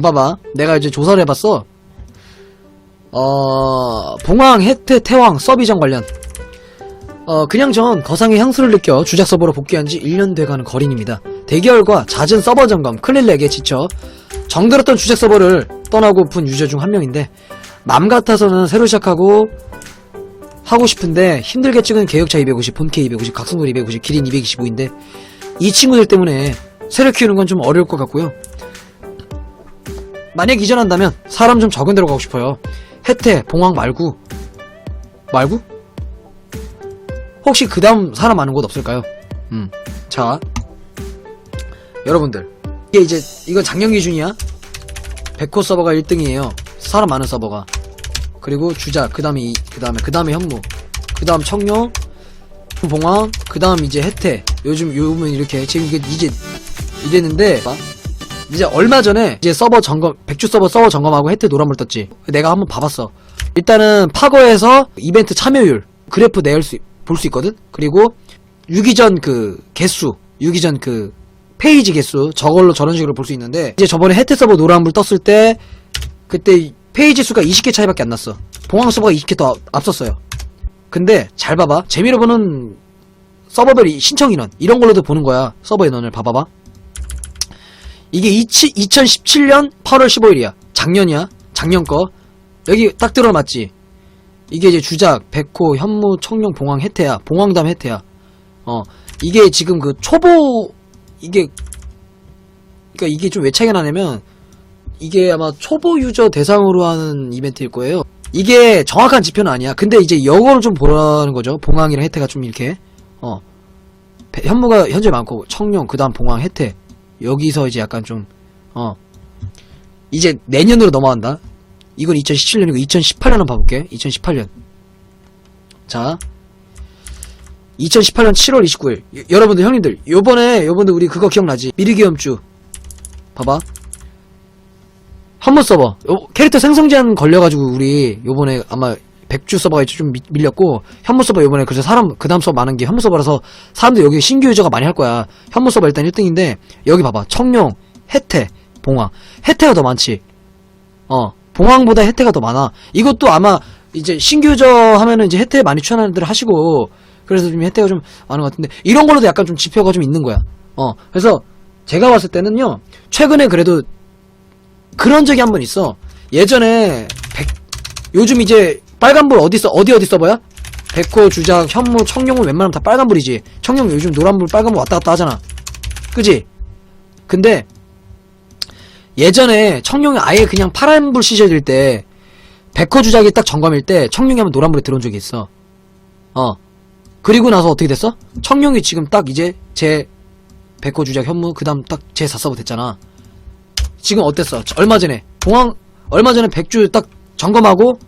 봐봐봐. 내가 이제 조사를 해봤어. 어, 봉황, 혜태, 태왕, 서비전 관련. 어, 그냥 전 거상의 향수를 느껴 주작 서버로 복귀한 지 1년 돼가는 거린입니다. 대결과 잦은 서버 점검, 클릴렉에 지쳐 정들었던 주작 서버를 떠나고 픈 유저 중 한 명인데 맘 같아서는 새로 시작하고 하고 싶은데 힘들게 찍은 계역차 250, 본캐 250, 각성돌 250, 기린 225인데 이 친구들 때문에 새로 키우는 건 좀 어려울 것 같고요. 만약 이전한다면 사람 좀 적은 데로 가고 싶어요. 혜태, 봉황 말고 말고? 혹시 그 다음 사람 많은 곳 없을까요? 음, 자 여러분들 이게 이제 이건 작년 기준이야. 백호 서버가 1등이에요. 사람 많은 서버가. 그리고 주자, 그 다음에, 그 다음에, 그 다음에 현무, 그 다음 청룡, 봉황, 그 다음 이제 혜태. 요즘, 요즘은 이렇게, 지금 이게 이제, 이랬는데, 봐. 이제 얼마 전에, 이제 서버 점검, 백주 서버 서버 점검하고 혜태 노란불 떴지. 내가 한번 봐봤어. 일단은, 파거에서 이벤트 참여율, 그래프 낼 수, 볼 수 있거든? 그리고, 유기전 그, 개수, 유기전 그, 페이지 개수, 저걸로 저런 식으로 볼 수 있는데, 이제 저번에 혜태 서버 노란불 떴을 때, 그때 페이지 수가 20개 차이밖에 안 났어. 봉황 서버가 20개 더 앞- 앞섰어요. 근데 잘 봐봐. 재미로 보는 서버별 이 신청 인원 이런 걸로도 보는 거야. 서버 인원을 봐봐봐. 이게 2017년 8월 15일이야. 작년이야. 작년 거. 여기 딱 들어맞지. 이게 이제 주작, 백호, 현무, 청룡, 봉황, 혜태야. 봉황담 혜태야. 어. 이게 지금 그 초보 이게 그러니까 이게 좀 왜 차이가 나냐면 이게 아마 초보 유저 대상으로 하는 이벤트일 거예요. 이게 정확한 지표는 아니야. 근데 이제 영어를 좀 보라는 거죠. 봉황이랑 혜태가 좀 이렇게 어 배- 현무가 현재 많고 청룡 그 다음 봉황 혜태 여기서 이제 약간 좀 어 이제 내년으로 넘어간다. 이건 2017년이고 2018년 한번 봐볼게. 2018년 자 2018년 7월 29일 여- 여러분들 형님들 요번에 요번에 우리 그거 기억나지? 미르기엄주 봐봐 한무 서버 요- 캐릭터 생성 제한 걸려가지고 우리 요번에 아마 백주 서버가 이제 좀 미- 밀렸고 현무 서버 요번에 그래서 사람 그 다음 서버 많은 게 현무 서버라서 사람들 여기 신규 유저가 많이 할 거야. 현무 서버 일단 1등인데 여기 봐봐. 청룡 혜태 봉황. 혜태가 더 많지. 어 봉황보다 혜태가 더 많아. 이것도 아마 이제 신규 유저 하면은 이제 혜태 많이 추천하는 들 하시고 그래서 좀 혜태가 좀 많은 것 같은데 이런 걸로도 약간 좀 지표가 좀 있는 거야. 어 그래서 제가 봤을 때는요 최근에 그래도 그런 적이 한 번 있어. 예전에 백 요즘 이제 빨간불 어디 써 어디 어디 서버야? 백호 주작 현무 청룡은 웬만하면 다 빨간불이지. 청룡 요즘 노란불 빨간불 왔다 갔다 하잖아. 그지? 근데 예전에 청룡이 아예 그냥 파란불 시절일 때 백호 주작이 딱 점검일 때 청룡이 하면 노란불에 들어온 적이 있어. 어. 그리고 나서 어떻게 됐어? 청룡이 지금 딱 이제 제 백호 주작 현무 그다음 딱 제 4서버 됐잖아. 지금 어땠어? 저- 얼마 전에 봉황 얼마 전에 백주 딱 점검하고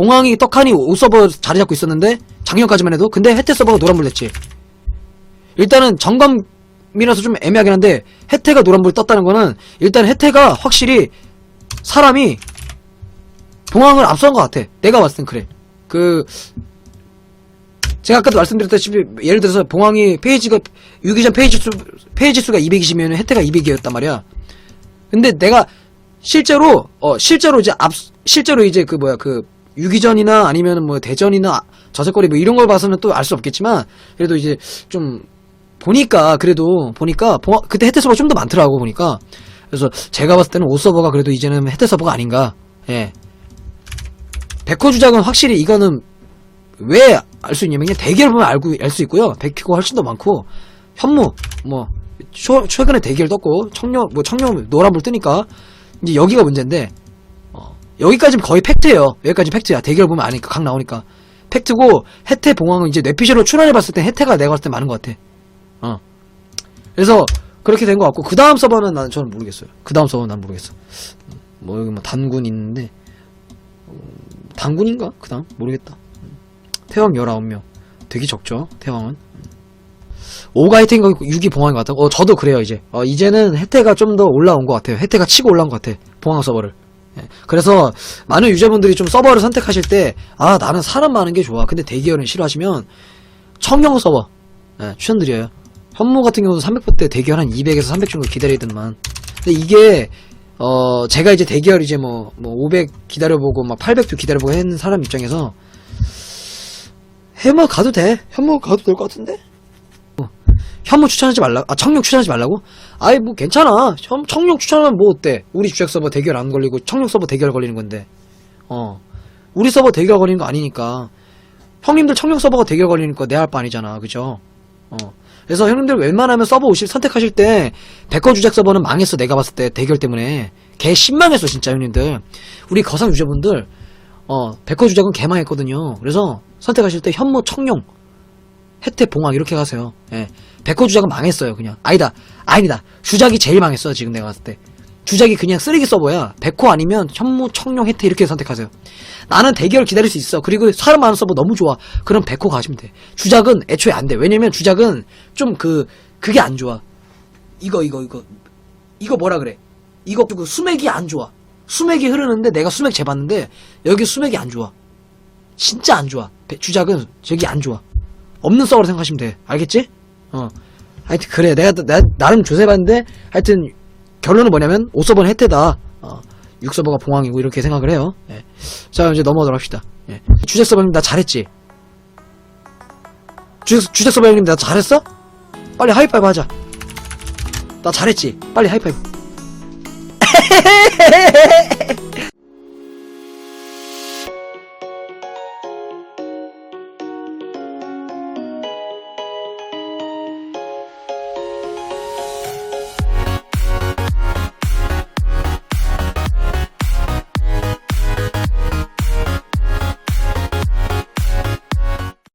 봉황이 떡하니 5서버 자리 잡고 있었는데 작년까지만 해도 근데 혜태 서버가 노란불 됐지. 일단은 점검이라서 좀 애매하긴 한데 혜태가 노란불 떴다는 거는 일단 혜태가 확실히 사람이 봉황을 앞선 것 같아. 내가 봤을 땐 그래. 그 제가 아까도 말씀드렸다시피 예를 들어서 봉황이 페이지가 유기전 페이지 수 페이지 수가 220이면 혜태가 200이었단 말이야. 근데 내가 실제로 어 실제로 이제 앞 실제로 이제 그 뭐야 그 유기전이나 아니면 뭐 대전이나 저작거리 뭐 이런 걸 봐서는 또 알 수 없겠지만 그래도 이제 좀 보니까 그래도 보니까 그때 혜태 서버 좀더 많더라고 보니까. 그래서 제가 봤을 때는 5서버가 그래도 이제는 혜태 서버가 아닌가. 예. 백호 주작은 확실히 이거는 왜 알 수 있냐면 그냥 대결 보면 알고 알 수 있고요. 백호가 훨씬 더 많고. 현무 뭐 최, 최근에 대결 떴고 청룡 뭐 청룡 노란불 뜨니까 이제 여기가 문제인데 어, 여기까지는 거의 팩트예요. 여기까지 팩트야. 대결 보면 아니까 각 나오니까 팩트고 혜태 봉황은 이제 뇌피셜로 출연해봤을 때 혜태가 내가 봤을 때 많은 것 같아. 어. 그래서 그렇게 된 것 같고 그 다음 서버는 나는 저는 모르겠어요. 그 다음 서버는 난 모르겠어. 음, 뭐 여기 뭐 단군 있는데 어, 단군인가? 그 다음 모르겠다. 음. 태왕 19명. 되게 적죠. 태왕은. 오가 혜태인 거 있고 6이 봉황인 것 같아요. 어, 저도 그래요, 이제. 어, 이제는 혜태가 좀 더 올라온 것 같아요. 혜태가 치고 올라온 것 같아. 봉황 서버를. 예. 그래서 많은 유저분들이 좀 서버를 선택하실 때, 아, 나는 사람 많은 게 좋아. 근데 대기열은 싫어하시면, 청룡 서버, 예, 추천드려요. 현무 같은 경우도 300%때 대기열 한 200에서 300 정도 기다리더만. 근데 이게, 어, 제가 이제 대기열 이제 뭐, 뭐, 500 기다려보고, 막 800도 기다려보고 했는 사람 입장에서, 해머 가도 돼. 현무 가도 될 것 같은데? 어, 현무 추천하지 말라, 아, 청룡 추천하지 말라고? 아이, 뭐, 괜찮아. 청, 청룡 추천하면 뭐 어때? 우리 주작 서버 대결 안 걸리고, 청룡 서버 대결 걸리는 건데. 어. 우리 서버 대결 걸리는 거 아니니까. 형님들 청룡 서버가 대결 걸리는 거 내 할 바 아니잖아. 그죠? 어. 그래서 형님들 웬만하면 서버 오실 선택하실 때 백거 주작 서버는 망했어 내가 봤을 때 대결 때문에 개 신망했어 진짜 형님들 우리 거상 유저분들 어 백거 주작은 개 망했거든요 그래서 선택하실 때 현무 청룡 혜택 봉황 이렇게 가세요 예 백거 주작은 망했어요 그냥 아니다 아니다 주작이 제일 망했어 지금 내가 봤을 때 주작이 그냥 쓰레기 서버야 백호 아니면 현무 청룡 혜택 이렇게 선택하세요 나는 대결 기다릴 수 있어. 그리고 사람 많은 서버 너무 좋아. 그럼 백호 가시면 돼. 주작은 애초에 안 돼. 왜냐면 주작은 좀 그, 그게 안 좋아. 이거, 이거, 이거. 이거 뭐라 그래. 이거 그 수맥이 안 좋아. 수맥이 흐르는데 내가 수맥 재봤는데 여기 수맥이 안 좋아. 진짜 안 좋아. 배- 주작은 저기 안 좋아. 없는 서버로 생각하시면 돼. 알겠지? 어. 하여튼 그래 내가 나, 나름 조사해봤는데 하여튼 결론은 뭐냐면 오서버는 혜태다 어, 6서버가 봉황이고 이렇게 생각을 해요 예. 자 이제 넘어가도록 합시다 예. 주제 서버님 나 잘했지? 주, 주제 서버 형님 나 잘했어? 빨리 하이파이브 하자 나 잘했지? 빨리 하이파이브